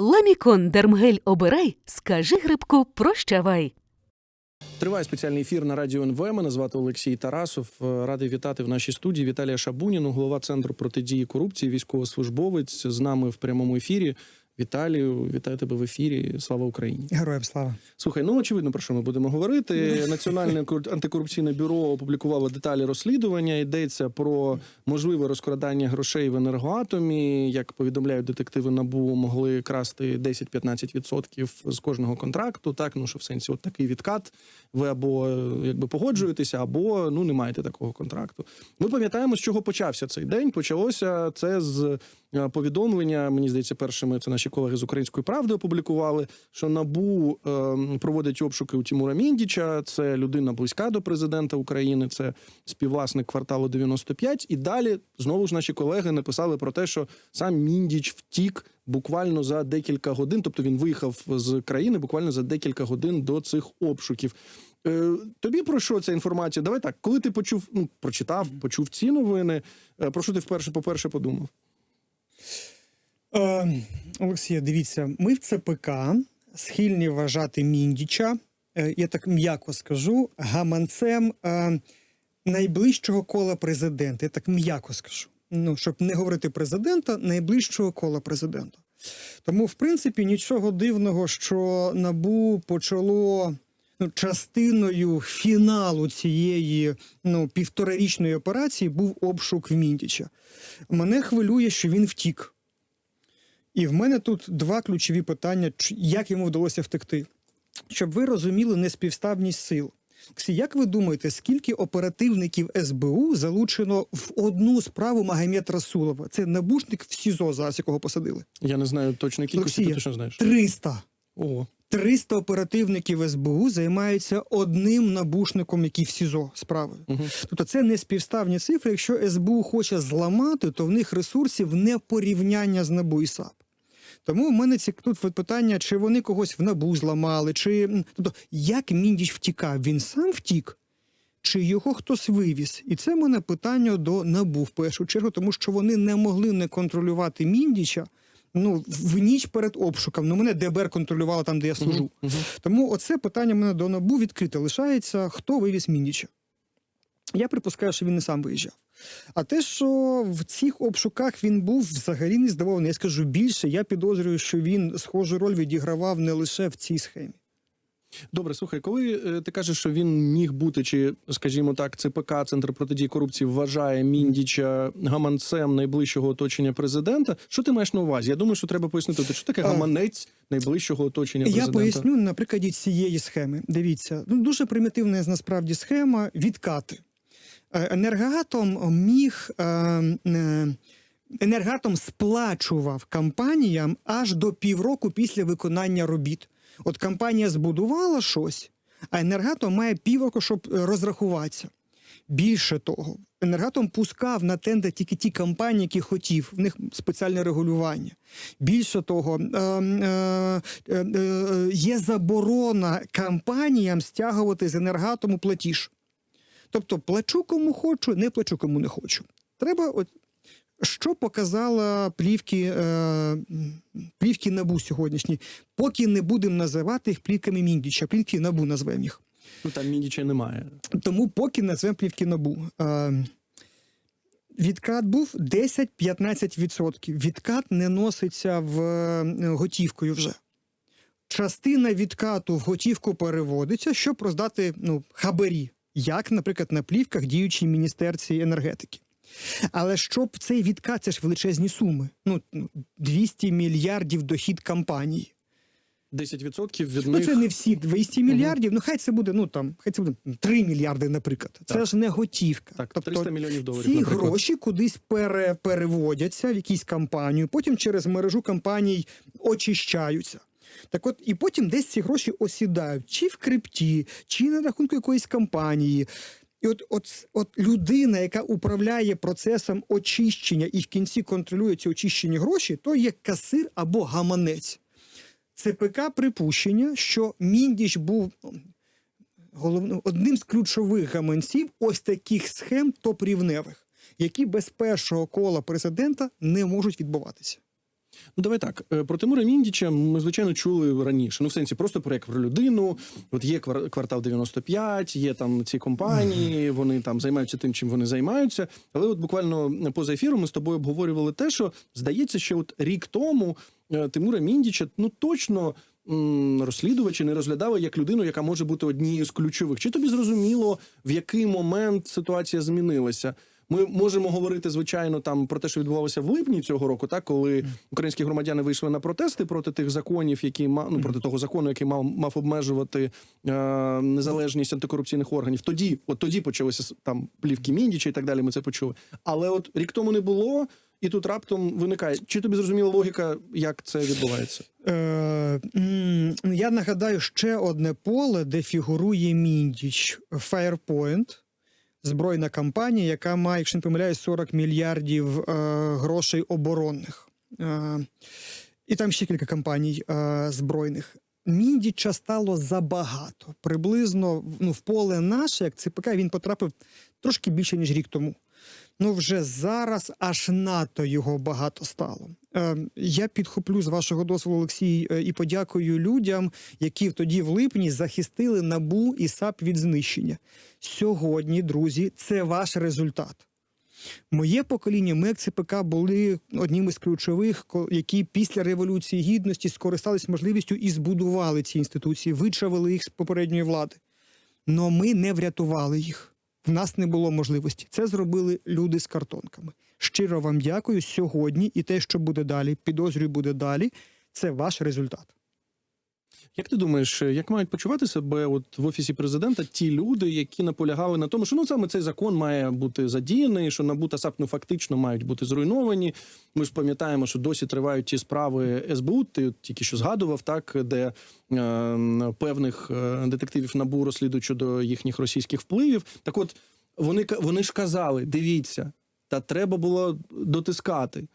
Ламікон Дермгель обирай, скажи грибку прощавай. Триває спеціальний ефір на радіо НВ. Мене звати Олексій Тарасов. Е, Радий вітати в нашій студії Віталія Шабуніну, голова центру протидії корупції, військовослужбовець з нами в прямому ефірі. Віталію, вітаю тебе в ефірі. Слава Україні! Героям слава. Слухай, ну очевидно про що ми будемо говорити. Національне кор- антикорупційне бюро опублікувало деталі розслідування. Йдеться про можливе розкрадання грошей в енергоатомі. Як повідомляють детективи набу, могли красти 10-15% з кожного контракту. Так, ну що в сенсі, от такий відкат. Ви або е, якби погоджуєтеся, або ну не маєте такого контракту. Ми пам'ятаємо, з чого почався цей день. Почалося це з повідомлення. Мені здається, першими це наші колеги з української правди опублікували, що набу е, проводить обшуки у Тімура Міндіча. Це людина близька до президента України, це співвласник кварталу 95. І далі знову ж наші колеги написали про те, що сам Міндіч втік буквально за декілька годин. Тобто він виїхав з країни буквально за декілька годин до цих обшуків. Е, тобі про що ця інформація? Давай так, коли ти почув, ну прочитав, почув ці новини. е, Про що ти вперше, по-перше, подумав? Е, Олексія, дивіться, ми в ЦПК схильні вважати Міндіча, е, я так м'яко скажу, гаманцем е, найближчого кола президента. Я так м'яко скажу. Ну, щоб не говорити президента, найближчого кола президента. Тому, в принципі, нічого дивного, що набу почало частиною фіналу цієї ну, півторарічної операції був обшук в Міндіча. Мене хвилює, що він втік. І в мене тут два ключові питання: як йому вдалося втекти? Щоб ви розуміли неспівставність сил. Олексій, як ви думаєте, скільки оперативників СБУ залучено в одну справу Магомед Расулова? Це набушник в СІЗО зараз, якого посадили? Я не знаю точної кількості, ти точно знаєш. 300. О, 300 оперативників СБУ займаються одним набушником, який в СІЗО справою. угу. Тобто це не співставні цифри. Якщо СБУ хоче зламати, то в них ресурсів не порівняння з НАБУ і САП. Тому в мене ці тут питання, чи вони когось в НАБУ зламали, чи тобто, як Міндіч втікав? Він сам втік, чи його хтось вивіз? І це в мене питання до НАБУ в першу чергу, тому що вони не могли не контролювати Міндіча. Ну, в ніч перед обшуком. Ну, мене ДБР контролювало там, де я служу. Угу. Тому оце питання мене до НАБУ відкрите лишається, хто вивіз Мініча. Я припускаю, що він не сам виїжджав. А те, що в цих обшуках він був взагалі не здивований. Я скажу більше, я підозрюю, що він схожу роль відігравав не лише в цій схемі. Добре, слухай, коли е, ти кажеш, що він міг бути, чи, скажімо так, ЦПК, Центр протидії корупції, вважає Міндіча гаманцем найближчого оточення президента. Що ти маєш на увазі? Я думаю, що треба пояснити, що таке гаманець найближчого оточення Я поясню на прикладі цієї схеми. Дивіться, ну дуже примітивна насправді схема відкати. Е, Енергоатом міг. е, е, Енергоатом сплачував компаніям аж до півроку після виконання робіт. От компанія збудувала щось, а енергоатом має півроку, щоб е, розрахуватися. Більше того, енергатом пускав на тендер тільки ті компанії, які хотів. В них спеціальне регулювання. Більше того, е, е, е, е, є заборона компаніям стягувати з енергатому платіж. Тобто плачу кому хочу, не плачу кому не хочу. Треба от. Що показала плівки, е, плівки набу сьогоднішні? Поки не будемо називати їх плівками Міндіча, плівки набу назвемо їх. Ну там Міндіча немає. Тому поки назвемо плівки набу. Е, відкат був 10-15%. Відкат не носиться в е, готівкою вже. Частина відкату в готівку переводиться, щоб роздати ну, хабарі, як, наприклад, на плівках діючій міністерці енергетики. Але щоб цей відкат, це ж величезні суми. Ну, 200 мільярдів дохід компанії. 10% від Ну, них. це не всі 200 мільярдів. Ну, хай це буде, ну там, хай це буде 3 мільярди, наприклад. Це Так. ж не готівка. Так, тобто 300 мільйонів доларів. ці наприклад. гроші кудись пере, переводяться в якусь кампанію, потім через мережу компаній очищаються. Так от, і потім десь ці гроші осідають, чи в крипті, чи на рахунку якоїсь компанії. І от, от, от людина, яка управляє процесом очищення і в кінці контролює ці очищені гроші, то є касир або гаманець. ЦПК припущення, що Міндіч був ну, головним одним з ключових гаманців ось таких схем топ-рівневих, які без першого кола президента не можуть відбуватися. Ну, давай так. Е, Про Тимура Міндіча ми, звичайно, чули раніше. Ну, в сенсі, просто про як про людину. От є квар- квартал 95, є там ці компанії, вони там займаються тим, чим вони займаються. Але от буквально поза ефіром ми з тобою обговорювали те, що здається, що от рік тому е, Тимура Міндіча ну точно. Розслідувачі не розглядали як людину, яка може бути однією з ключових. Чи тобі зрозуміло, в який момент ситуація змінилася? Ми можемо говорити, звичайно, там про те, що відбувалося в липні цього року, так коли українські громадяни вийшли на протести проти тих законів, які ну, проти того закону, який мав мав обмежувати е, незалежність антикорупційних органів. Тоді, от тоді почалися там плівки Міндіча і так далі. Ми це почули. Але от рік тому не було, і тут раптом виникає. Чи тобі зрозуміла логіка, як це відбувається? Е, я нагадаю ще одне поле, де фігурує Міндіч Firepoint, збройна кампанія, яка має, якщо не помиляюсь, 40 мільярдів е, грошей оборонних. Е, і там ще кілька компаній е, збройних. Міндіча стало забагато. Приблизно ну, в поле наше, як ЦПК, він потрапив трошки більше, ніж рік тому. Ну, вже зараз аж надто його багато стало. Е, я підхоплю з вашого дозволу, Олексій, е, і подякую людям, які тоді в липні захистили набу і САП від знищення. Сьогодні, друзі, це ваш результат. Моє покоління, ми як ЦПК були одним із ключових, які після революції гідності скористались можливістю і збудували ці інституції, вичавили їх з попередньої влади. Но ми не врятували їх. В нас не було можливості. Це зробили люди з картонками. Щиро вам дякую сьогодні, і те, що буде далі, підозрюю, буде далі. Це ваш результат. Як ти думаєш, як мають почувати себе от в офісі президента ті люди, які наполягали на тому, що ну саме цей закон має бути задіяний, що НАБУ та САП ну, фактично мають бути зруйновані. Ми ж пам'ятаємо, що досі тривають ті справи СБУ. Ти тільки що згадував, так де е, певних е, детективів НАБУ розслідують щодо їхніх російських впливів. Так, от вони вони ж казали: дивіться, та треба було дотискати.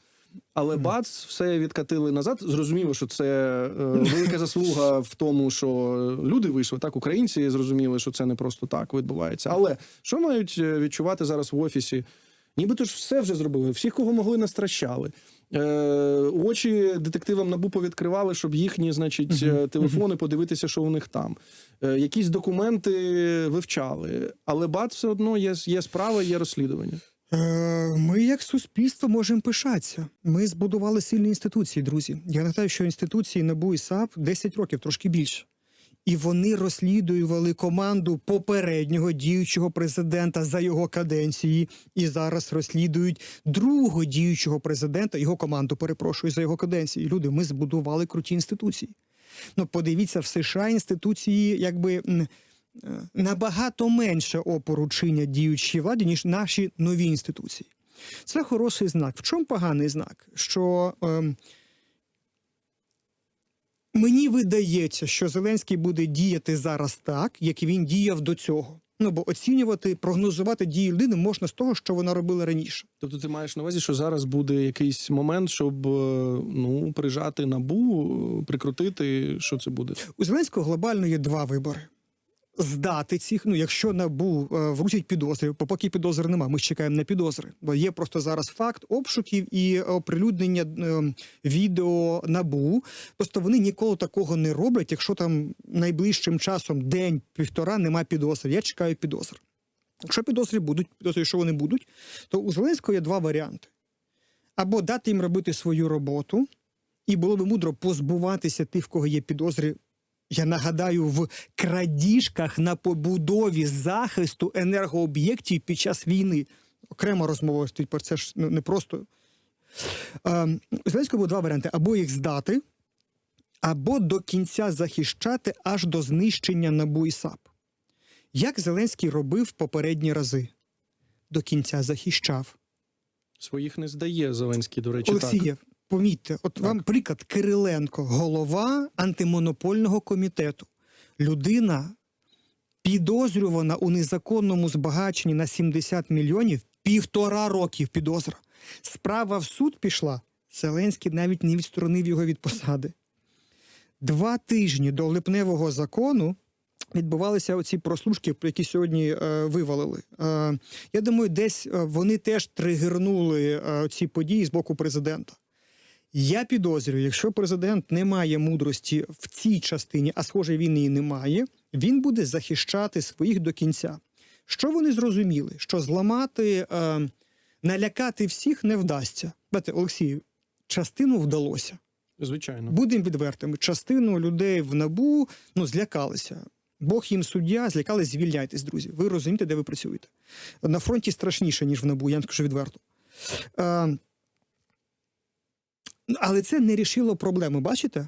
Але бац, все відкатили назад. Зрозуміло, що це е, велика заслуга в тому, що люди вийшли, так, українці зрозуміли, що це не просто так відбувається. Але що мають е, відчувати зараз в офісі? Нібито ж все вже зробили, всіх, кого могли, настращали. Е, очі детективам набу повідкривали, щоб їхні, значить, е, телефони подивитися, що у них там. Е, якісь документи вивчали, але бац, все одно є, є справа, є розслідування. Е, Ми, як суспільство, можемо пишатися. Ми збудували сильні інституції, друзі. Я нагадаю, що інституції НАБУ і САП 10 років, трошки більше. І вони розслідували команду попереднього діючого президента за його каденції, і зараз розслідують другого діючого президента, його команду, перепрошую, за його каденції. Люди, ми збудували круті інституції. Ну, подивіться, в США інституції якби набагато менше опору чинять діючій владі, ніж наші нові інституції. Це хороший знак. В чому поганий знак? Що ем, мені видається, що Зеленський буде діяти зараз так, як він діяв до цього. Ну бо оцінювати, прогнозувати дії людини можна з того, що вона робила раніше. Тобто ти маєш на увазі, що зараз буде якийсь момент, щоб е, ну прижати набу, е, прикрутити, що це буде? У Зеленського глобально є два вибори. Здати цих, ну якщо набу е, вручить підозри, поки підозри нема, ми ж чекаємо на підозри. Бо є просто зараз факт обшуків і оприлюднення е, відео набу. Просто вони ніколи такого не роблять, якщо там найближчим часом день-півтора нема підозри. Я чекаю підозр. Якщо підозри будуть, підозри, що вони будуть, то у Зеленського є два варіанти: або дати їм робити свою роботу, і було би мудро позбуватися тих, в кого є підозри. Я нагадаю, в крадіжках на побудові захисту енергооб'єктів під час війни. Окрема розмова стоїть про це ж ну, не просто. У Зеленського було два варіанти: або їх здати, або до кінця захищати аж до знищення НАБУ і САП. Як Зеленський робив попередні рази? До кінця захищав. Своїх не здає Зеленський, до речі, так. Помітьте, от вам приклад Кириленко, голова антимонопольного комітету. Людина підозрювана у незаконному збагаченні на 70 мільйонів півтора років підозра. Справа в суд пішла. Зеленський навіть не відсторонив його від посади. Два тижні до липневого закону відбувалися оці прослушки, про які сьогодні е, вивалили. Е, я думаю, десь е, вони теж тригернули е, ці події з боку президента. Я підозрюю, якщо президент не має мудрості в цій частині, а схоже, він її не має, він буде захищати своїх до кінця. Що вони зрозуміли? Що зламати, е, налякати всіх не вдасться. Знаєте, Олексій, частину вдалося. Звичайно. Будемо відвертими. Частину людей в набу ну, злякалися. Бог їм суддя, злякались, звільняйтесь, друзі. Ви розумієте, де ви працюєте. На фронті страшніше, ніж в набу, я вам скажу відверто. Е, але це не рішило проблеми, бачите?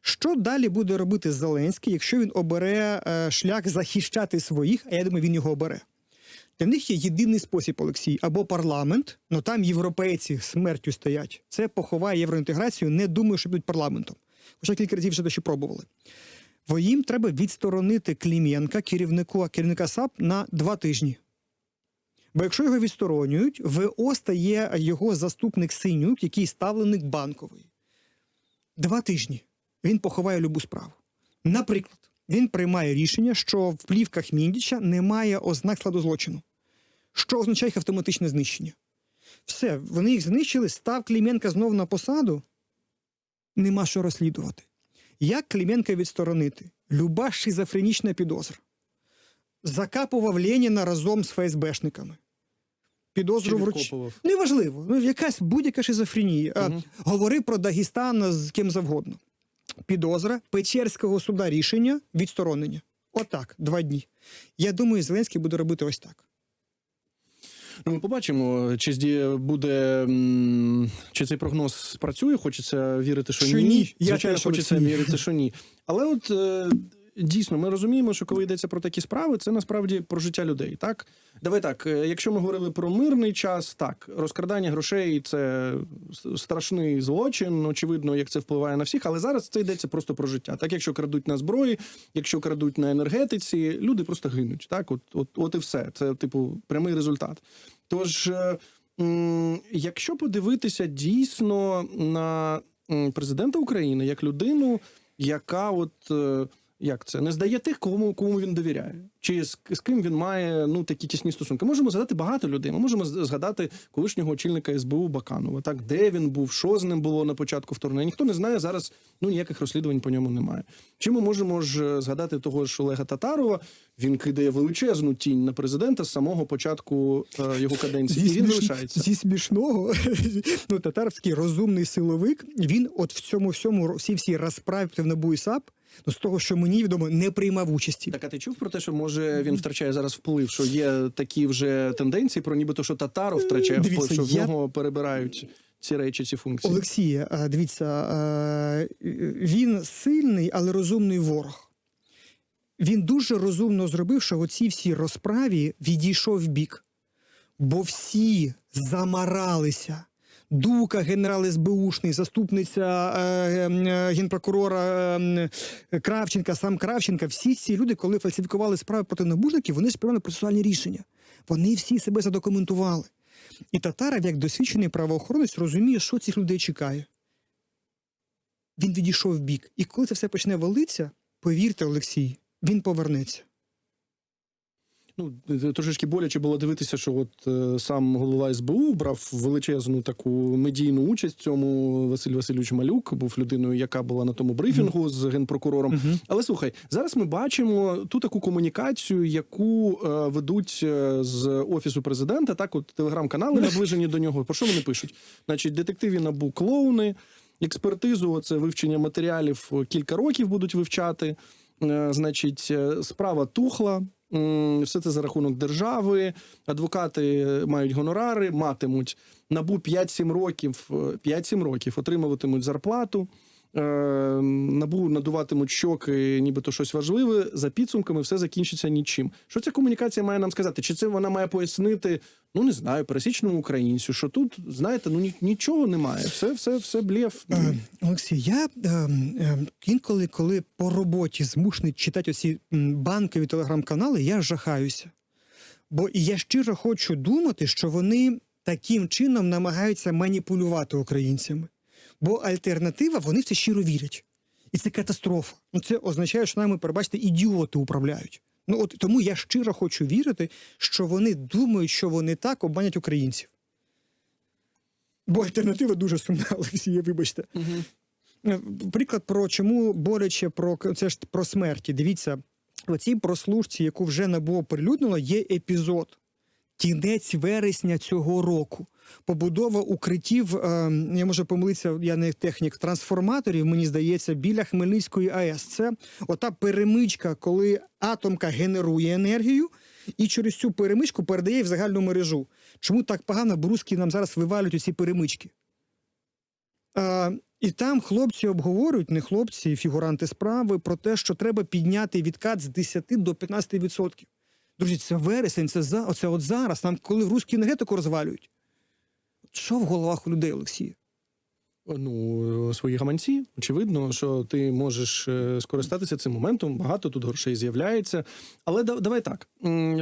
Що далі буде робити Зеленський, якщо він обере е, шлях захищати своїх, а я думаю, він його обере. Для них є єдиний спосіб, Олексій, або парламент, ну там європейці смертю стоять. Це поховає євроінтеграцію, не думаю, що будуть парламентом. Хоча кілька разів вже ще пробували. Бо їм треба відсторонити Клім'янка, керівнику, керівника САП, на два тижні. Бо якщо його відсторонюють, ВО стає його заступник Синюк, який ставленик банковий. Два тижні він поховає любу справу. Наприклад, він приймає рішення, що в плівках Міндіча немає ознак складу злочину, що означає їх автоматичне знищення. Все, вони їх знищили, став Кліменка знов на посаду. Нема що розслідувати. Як Кліменка відсторонити? Люба шизофренічна підозра. Закапував Леніна разом з ФСБшниками. Підозру вруч... Неважливо. Ну, якась будь-яка шизофренія. А, Мгм. Говори про Дагестан з ким завгодно. Підозра Печерського суда рішення відсторонення. Отак, два дні. Я думаю, Зеленський буде робити ось так. Ну, ми побачимо, чи буде чи цей прогноз спрацює. Хочеться вірити, що, Що ні. ні. Звичайно, теж, хочеться вірити, що ні. Але от е, дійсно, ми розуміємо, що коли йдеться про такі справи, це насправді про життя людей. Так, давай так. е, Якщо ми говорили про мирний час, так розкрадання грошей це страшний злочин. Очевидно, як це впливає на всіх. Але зараз це йдеться просто про життя. Так, якщо крадуть на зброї, якщо крадуть на енергетиці, люди просто гинуть. Так, от, от, от і все. Це типу прямий результат. Тож, е, якщо подивитися дійсно на президента України як людину, яка от. Як це не здає тих, кому кому він довіряє, чи з, з ким він має ну такі тісні стосунки? Можемо згадати багато людей. Ми можемо згадати колишнього очільника СБУ Баканова. Так, де він був, що з ним було на початку вторгнення. Ніхто не знає зараз. Ну ніяких розслідувань по ньому немає. Чи ми можемо ж е, згадати того ж Олега Татарова? Він кидає величезну тінь на президента з самого початку е, його каденції. І він сміш- залишається. зі смішного, ну, татарський розумний силовик, він от в цьому всьому всі всі розправи в НАБУ і САП, ну, з того, що мені відомо, не приймав участі. Так, а ти чув про те, що може він втрачає зараз вплив? Що є такі вже тенденції про нібито, що Татаров втрачає Дивіться, вплив, що в я- нього перебирають ці речі, ці функції. Олексія, дивіться, він сильний, але розумний ворог. Він дуже розумно зробив, що в оцій всій розправі відійшов в бік. Бо всі замаралися. Дука, генерал СБУшний, заступниця е, е, генпрокурора е, Кравченка, сам Кравченка, всі ці люди, коли фальсифікували справи проти набужників, вони ж процесуальні рішення. Вони всі себе задокументували. І Татаров, як досвідчений правоохоронець, розуміє, що цих людей чекає. Він відійшов в бік. І коли це все почне валитися, повірте, Олексій, він повернеться. Ну трошечки боляче було дивитися, що от е, сам голова СБУ брав величезну таку медійну участь в цьому. Василь Васильович Малюк був людиною, яка була на тому брифінгу з генпрокурором. Мгм. Але слухай, зараз ми бачимо ту таку комунікацію, яку е, ведуть е, з офісу президента. Так, от телеграм-канали наближені до нього. Про що вони пишуть? Значить, детективі набу клоуни, експертизу, це вивчення матеріалів е, кілька років будуть вивчати. Е, Значить, справа тухла. Все це за рахунок держави. Адвокати мають гонорари, матимуть набу 5-7 років, е, 5-7 років отримуватимуть зарплату. Е, Набу надуватимуть щоки, нібито щось важливе. За підсумками все закінчиться нічим. Що ця комунікація має нам сказати? Чи це вона має пояснити? Ну не знаю, пересічному українцю, що тут, знаєте, ну ні- нічого немає. Все, все, все блєв. Е, Олексій, я е, інколи, коли по роботі змушений читати оці банкові телеграм-канали, я жахаюся. Бо я щиро хочу думати, що вони таким чином намагаються маніпулювати українцями. Бо альтернатива, вони в це щиро вірять. І це катастрофа. Ну, це означає, що нами, перебачте, ідіоти управляють. Ну от тому я щиро хочу вірити, що вони думають, що вони так обманять українців. Бо альтернатива дуже сумна, Олексія, вибачте. Е, Приклад про чому боляче про це ж про смерті. Дивіться, в цій прослушці, яку вже НАБУ оприлюднило, є епізод. Кінець вересня цього року. Побудова укриттів, е, я можу помилитися, я не технік трансформаторів, мені здається, біля Хмельницької АЕС. Це ота перемичка, коли атомка генерує енергію і через цю перемичку передає в загальну мережу. Чому так погано бруски нам зараз вивалюють ці перемички? Е, і там хлопці обговорюють, не хлопці, фігуранти справи, про те, що треба підняти відкат з 10 до 15%. Друзі, це вересень, це за оце от зараз, там коли русську енергетику розвалюють. Що в головах у людей, Олексій? Ну, свої гаманці. Очевидно, що ти можеш е, скористатися цим моментом. Багато тут грошей з'являється. Але да- давай так.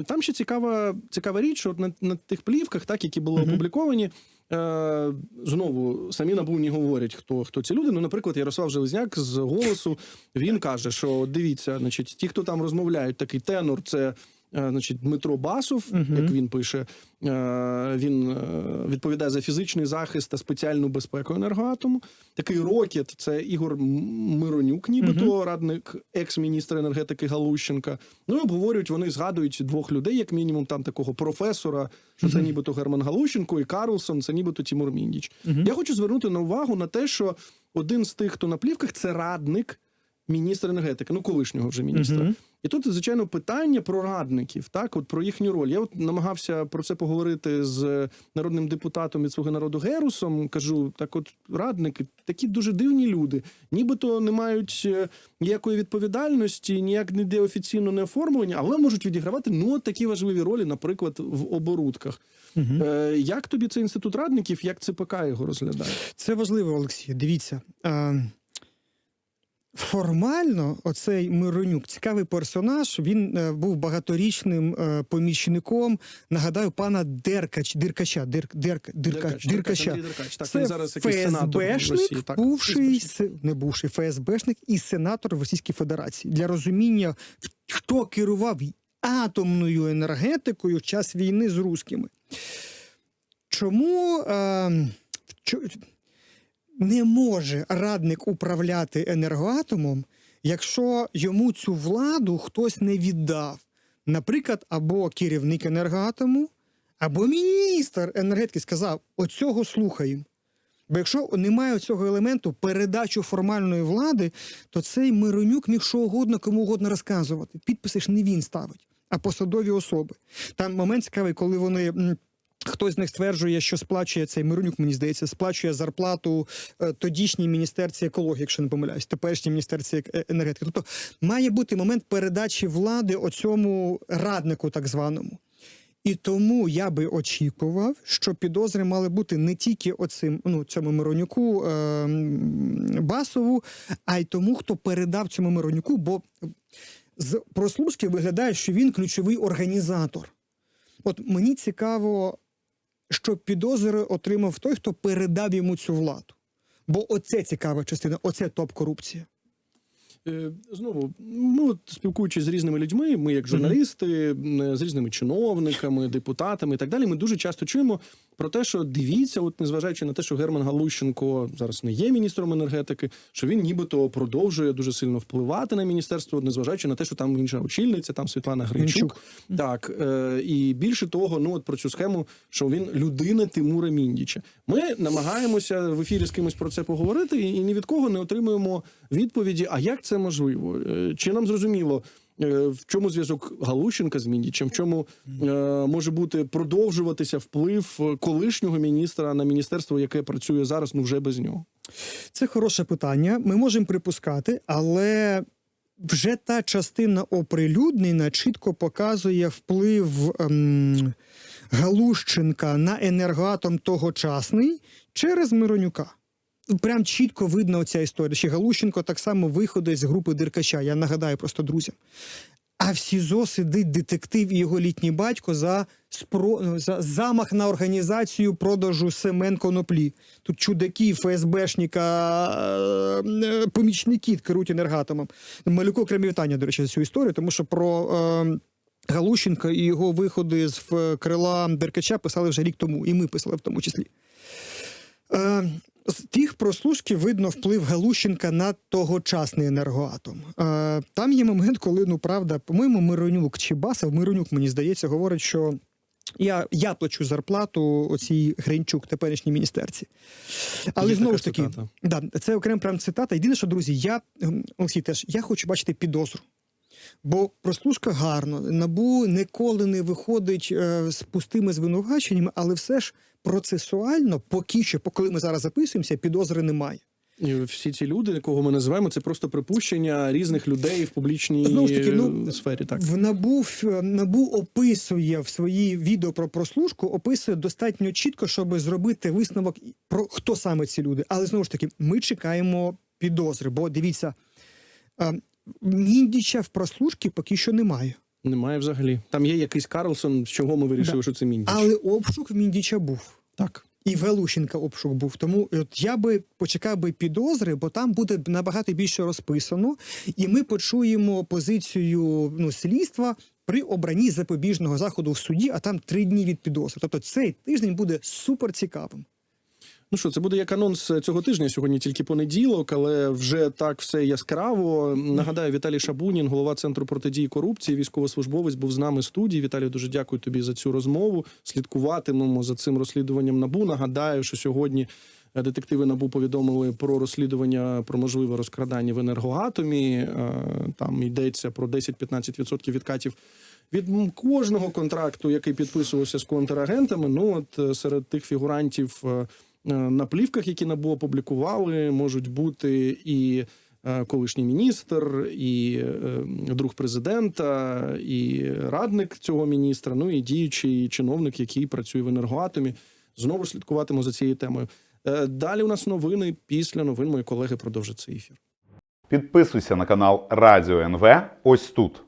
Там ще цікава, цікава річ, що на, на тих плівках, так, які були опубліковані, е, знову самі набу не говорять, хто, хто ці люди. Ну, наприклад, Ярослав Железняк з голосу він каже, що дивіться, значить, ті, хто там розмовляють, такий тенор, це. Е, Значить, Дмитро Басов, Мгм. як він пише, е, він е, відповідає за фізичний захист та спеціальну безпеку енергоатому. Такий рокет це Ігор Миронюк, нібито радник екс-міністра енергетики Галущенка. Ну і обговорюють вони згадують двох людей, як мінімум, там такого професора, що це нібито Герман Галущенко, і Карлсон, це нібито Тімур Міндіч. Я хочу звернути на увагу на те, що один з тих, хто на плівках, це радник міністра енергетики, ну колишнього вже міністра. Мгм. І тут, звичайно, питання про радників, так, от про їхню роль. Я от намагався про це поговорити з народним депутатом від слуги народу Герусом. Кажу, так, от радники, такі дуже дивні люди, нібито не мають е, ніякої відповідальності, ніяк ніде офіційно не оформлені, але можуть відігравати ну от такі важливі ролі, наприклад, в оборудках. Мгм. Е, як тобі цей інститут радників, як ЦПК його розглядає? Це важливо, Олексій. Дивіться. Е, формально, оцей Миронюк, цікавий персонаж. Він е, був багаторічним е, помічником. Нагадаю, пана Деркач, Диркача, Дирк, Дерк, Дирка, Диркача. Андрій Деркач. Так, Це він зараз якийсь сенатор в Росії. Так, бувший се- не бувший ФСБшник і сенатор в Російській Федерації для розуміння, хто керував атомною енергетикою в час війни з русскими. Чому е, чо- не може радник управляти енергоатомом, якщо йому цю владу хтось не віддав? Наприклад, або керівник енергоатому, або міністр енергетики сказав: оцього слухаємо. Бо якщо немає цього елементу передачу формальної влади, то цей Миронюк міг що угодно кому угодно розказувати. Підписи ж не він ставить, а посадові особи. Там момент цікавий, коли вони. Хтось з них стверджує, що сплачує цей Миронюк, мені здається, сплачує зарплату е, тодішній міністерці екології, якщо не помиляюсь, теперішній міністерці е, енергетики. Тобто має бути момент передачі влади оцьому раднику, так званому. І тому я би очікував, що підозри мали бути не тільки оцим, ну цьому Миронюку е, Басову, а й тому, хто передав цьому Миронюку, бо з прослушки виглядає, що він ключовий організатор. От мені цікаво, що підозри отримав той, хто передав йому цю владу. Бо оце цікава частина, оце топ-корупція. Е, Знову, ми от спілкуючись з різними людьми, ми як журналісти, з різними чиновниками, депутатами і так далі, ми дуже часто чуємо про те, що дивіться, от незважаючи на те, що Герман Галущенко зараз не є міністром енергетики, що він нібито продовжує дуже сильно впливати на міністерство, незважаючи на те, що там інша очільниця, там Світлана Гринчук. Так е, і більше того, ну от про цю схему, що він людина Тимура Міндіча. Ми намагаємося в ефірі з кимось про це поговорити, і ні від кого не отримуємо відповіді. А як це можливо? Е, Чи нам зрозуміло? Е, В чому зв'язок Галущенка з Міндічем? В чому е, може бути продовжуватися вплив е, колишнього міністра на міністерство, яке працює зараз, ну вже без нього? Це хороше питання. Ми можемо припускати, але вже та частина оприлюднена чітко показує вплив ем, Галущенка на енергоатом тогочасний через Миронюка. Прям чітко видно ця історія. Ще Галущенко так само виходить з групи Диркача. Я нагадаю просто друзям. А в СІЗО сидить детектив і його літній батько за, спро... за замах на організацію продажу семен коноплі. Тут чудаки, ФСБшника, е, помічники керують енергатомом. Малюку окремі до речі, за цю історію, тому що про. Е... Галущенка і його виходи з крила Деркача писали вже рік тому, і ми писали в тому числі. Е, з тих прослушків видно вплив Галущенка на тогочасний енергоатом. Е, там є момент, коли, ну правда, по-моєму, Миронюк чи Басов, Миронюк, мені здається, говорить, що я, я плачу зарплату оцій Гринчук, теперішній міністерці. Але Є знову ж таки, цитата. да, це окрема прям цитата. Єдине, що, друзі, я, ем, Олексій, теж я хочу бачити підозру. Бо прослушка гарно, набу ніколи не виходить е, з пустими звинуваченнями, але все ж процесуально, поки що, коли ми зараз записуємося, підозри немає. І всі ці люди, кого ми називаємо, це просто припущення різних людей в публічній Знову ж таки, ну, е, сфері. Так В НАБУ, в- НАБУ описує в своїй відео про прослушку, описує достатньо чітко, щоб зробити висновок про хто саме ці люди. Але знову ж таки, ми чекаємо підозри. Бо дивіться, е, Міндіча в прослушці поки що немає. немає взагалі. Там є якийсь Карлсон, з чого ми вирішили, Да. що це міндіч. Але обшук в Міндіча був. Так. І в Галущенка обшук був. Тому от я би почекав би підозри, бо там буде набагато більше розписано, і ми почуємо позицію ну, слідства при обранні запобіжного заходу в суді, а там три дні від підозри. Тобто цей тиждень буде супер цікавим. Ну що, це буде як анонс цього тижня. Сьогодні тільки понеділок, але вже так все яскраво. Нагадаю, Віталій Шабунін, голова центру протидії корупції, військовослужбовець, був з нами в студії. Віталій, дуже дякую тобі за цю розмову. Слідкуватимемо за цим розслідуванням набу. Нагадаю, що сьогодні. е, Детективи набу повідомили про розслідування про можливе розкрадання в енергоатомі. Е, Там йдеться про 10-15% відкатів від кожного контракту, який підписувався з контрагентами. Ну от е, серед тих фігурантів е, е, на плівках, які набу опублікували, можуть бути і е, колишній міністр, і е, друг президента, і радник цього міністра. Ну і діючий чиновник, який працює в енергоатомі. Знову слідкуватимемо за цією темою. Е, Далі у нас новини. Після новин мої колеги продовжать цей ефір. Підписуйся на канал Радіо НВ ось тут.